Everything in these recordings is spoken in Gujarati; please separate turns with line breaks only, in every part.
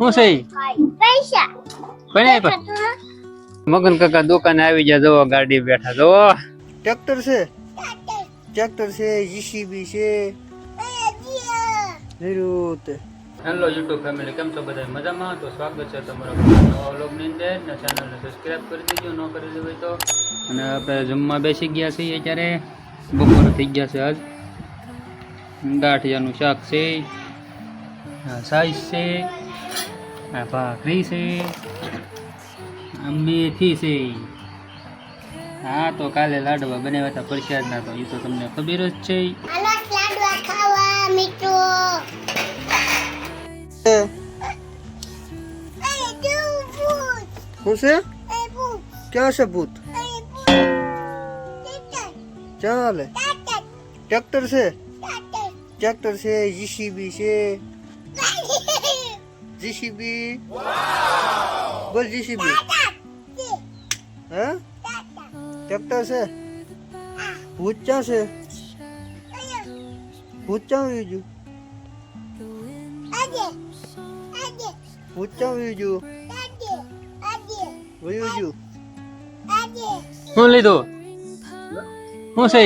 શું છે?
પૈસા.
કોને આપ્યા મગન કાકા દુકાને આવી જા જવો ગાડી બેઠા જવો
ટ્રેક્ટર છે? ટ્રેક્ટર. છે જીસીબી છે. જરૂર તે
હેલો યુટ્યુબ ફેમિલી કેમ છો બધા મજામાં? તો સ્વાગત છે તમારા નવા વ્લોગની અંદર. ને ચેનલને સબસ્ક્રાઇબ કરી દેજો ન કરી દેવું હોય તો. અને આપણે જમવા બેસી ગયા છીએ અત્યારે. બપોર થઈ ગયા છે આજ. ગાંઠિયાનું શાક છે સાઈઝ છે. આ ભાખરી છે. મેથી છે. હા તો કાલે લાડવા બનાવ્યા હતા પ્રસાદના તો એ તો તમને ખબર જ છે.
લાડવા ખાવા મિત્રો
છે.
એ જો ભૂત.
શું છે? ક્યાં છે ભૂત?
એ ભૂત.
ચાલે
ટાટા
ટ્રેક્ટર છે? ટ્રેક્ટર છે જીસીબી છે. જીસીબી બોલ જીસીબી હે ટ્રેક્ટર છે ભૂત ક્યાં છે ભૂત ક્યાં આવી ગયું ભૂત ક્યાં આવી ગયું વયું ગયું
શું લીધું શું છે?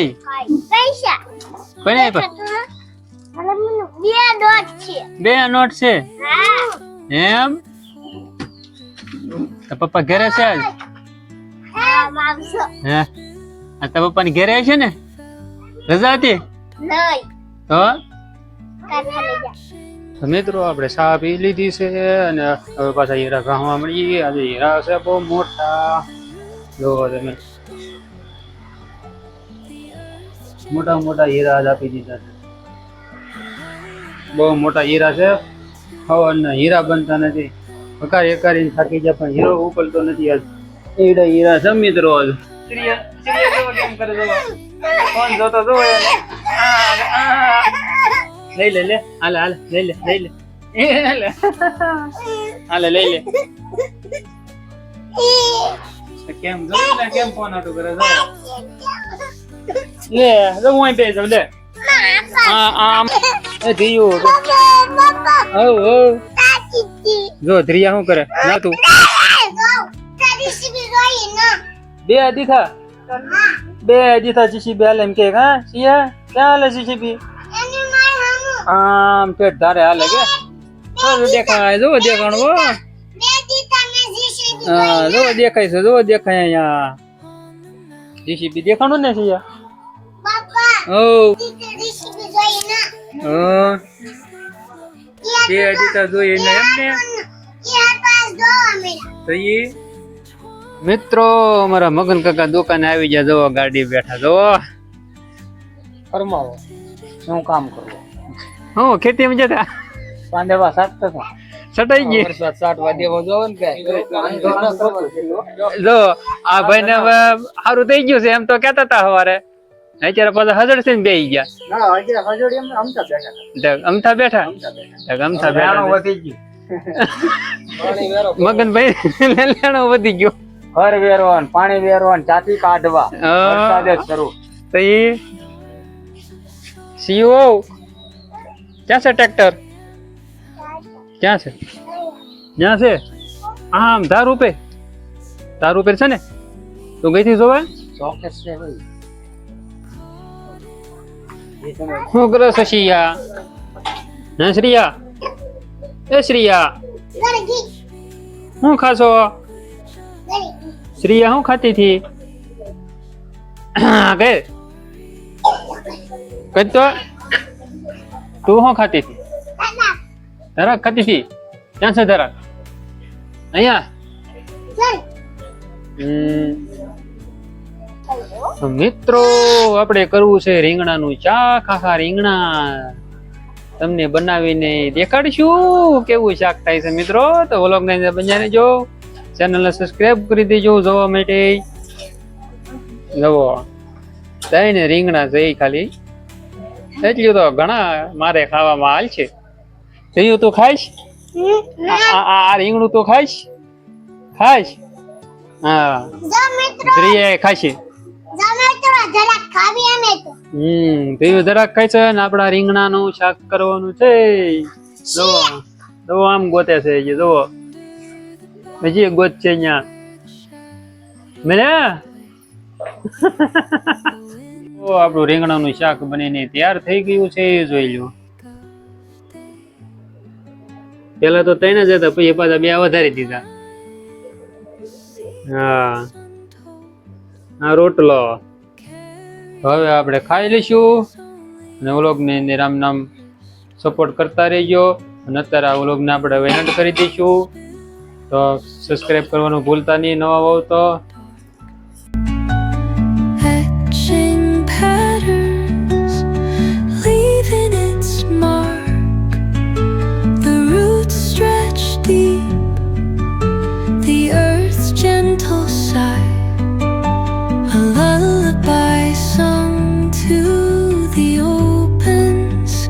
પૈસા
કોને આપ્યા
બે ડોટ છે
બે નોટ છે
હા
એમ? તો પપ્પા ઘરે છે આજ?
હા
આ તો પપ્પાની ઘરે છે ને? રજા હતી? તો?
કાકા લઈ જા.
તો મિત્રો આપણે ચા પી લીધી છે અને હવે પાછા હીરા ગામમાં મળી આજે હીરા છે બહુ મોટા. જોવો તમે. મોટા મોટા હીરા આજ આપી દીધા છે. બહુ મોટા હીરા છે. હવાના હીરા બનતા નથી. હકારી હકારીને થાકી જાય પણ હીરો ઉકલતો નથી આજ એવડા હીરા છે મિત્રો આજ ફોન જોતો. આ, આ. લઈ લે લે. હાલે હાલે લઈ લે લઈ લે. હાલે લઈ લે. કેમ જો કેમ ફોન આટું કરે છે લે જો હું અહીં બેસી લે. આ આમ. એ ધીયું
પપ્પા
હવ હવ. જો ધ્રિયા શું કરે? ના તું. બે દીથા બે દીથા જીસીબી હાલે એમ કે હા સિયા? ક્યાં હાલે
હમુ
આમ પેટ ધારે હાલે કે? દેખાય જો દેખાણ
જીસીબી
હા જો દેખાય છે જો દેખાય અહીંયા. જીસીબી દેખાણું ને સિયા ઓ હા. બે દીતા જોઈએ ને એમ ને? તો મિત્રો અમારા મગન કાકા દુકાને આવી ગયા જવો ગાડી બેઠા જવો
ફરમાવો. શું કામ કરવું
હું ખેતી માં જતા?
પાંદેવા સાત ટકા
સટાઈ ગઈ
વરસાદ સાટવા દેવો જોવો ને
જો આ ભાઈ ને હવે સારું થઈ ગયું છે એમ તો કેતા હતા સવારે. અત્યારે પાછા હજડ થઈ બે ગયા.
ના બેઠા
ઢગ અમથા બેઠા? અમથા બેઠા.
ગયો.
મગનભાઈ લેણો વધી ગયો.
ઘર વેરવાન પાણી વેરવાન ચાથી કાઢવા. વરસાદ શરૂ.
તો એ સીઓ. ક્યાં છે ટ્રેક્ટર? ક્યાં છે? ક્યાં છે? આમ ધાર રૂપે. ધાર રૂપે છે ને? તું ગઈ થી જોવા?
ચોક્કસ છે ભાઈ.
શું કરો છો શ્રીયા હા શ્રીયા એ શ્રીયા
ગરી ગી
શું ખાશો
ગરી
શ્રીયા શું ખાતી હતી કે કઈ તો તું શું ખાતી હતી
દાદા
ધરાક ખાતી હતી ક્યાં છે ધરાક અહીંયા
ગરી
હમ. તો મિત્રો આપણે કરવું છે રીંગણાનું શાક. આખા રીંગણા તમને બનાવીને દેખાડશું. કેવું શાક થાય છે મિત્રો? તો વ્લોગ ને બન્યા જો ચેનલને સબસ્ક્રાઇબ કરી દેજો જોવા માટે. જવો થાય ને રીંગણા છે ખાલી. એટલું તો ઘણા મારે ખાવામાં હાલ છે. થયું તું ખાઈશ? આ રીંગણું તો ખાઈશ? ખાઈશ? હા. ખાશી હમ તેવું જરાક ખાય છે ને આપડા રીંગણાનું શાક કરવાનું છે. જો જો આમ ગોતે છે જે જુઓ. હજી ગોત છે અહીંયા. મેને? ઓ આપણું રીંગણાનું શાક બનીને તૈયાર થઈ ગયું છે એ જોઈ લો પેલા તો ત્રણ જ હતા પછી પાછા બે વધારી દીધા. હા. આ રોટલો. હવે આપણે ખાઈ લઈશું. અને વ્લોગને નિરામ નામ સપોર્ટ કરતા રહેજો. અને અત્યારે આ વ્લોગને આપણે હવે એન્ડ કરી દઈશું. તો સબસ્ક્રાઈબ કરવાનું ભૂલતા નહીં, નવા હોવ તો. Deep.